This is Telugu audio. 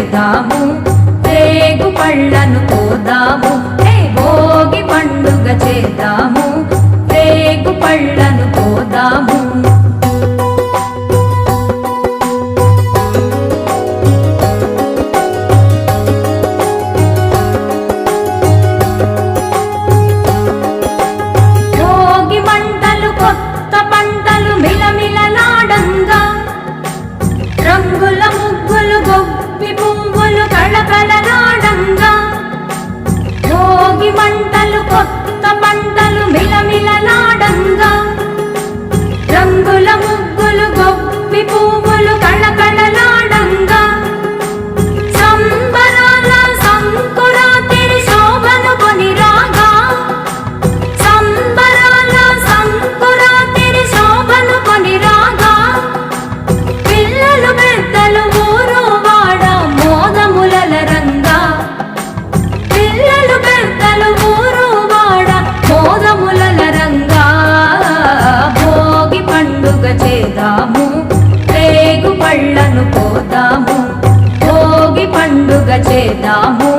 చేద్దాము. రేగు పళ్ళను కోదాము హే భోగి పండుగ చేద్దాము. రేగు పళ్ళను కోదాము రంగుల పోదాము భోగి పండుగ చేద్దాము.